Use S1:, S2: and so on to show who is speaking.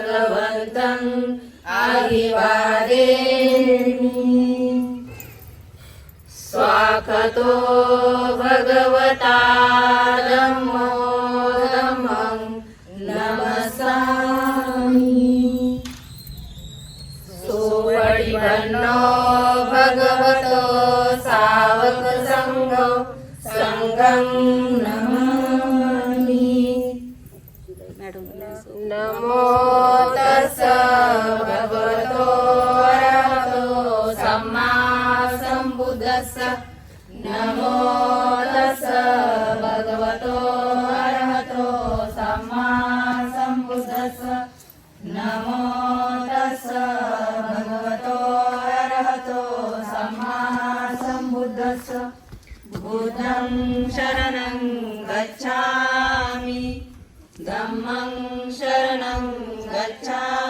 S1: भगवन्तम् अभिवादेमि स्वाकतो भगवता
S2: नमो नमं नमसामि सुपरिपन्नो भगवतो सावकसङ्गो सङ्गं नमामि। नमो नमो तस्स भगवतो अरहतो सम्मा सम्बुद्धस्स नमो तस्स भगवतो अरहतो सम्मा सम्बुद्धस्स बुद्धं शरणं गच्छामि। धम्मं शरणं गच्छामि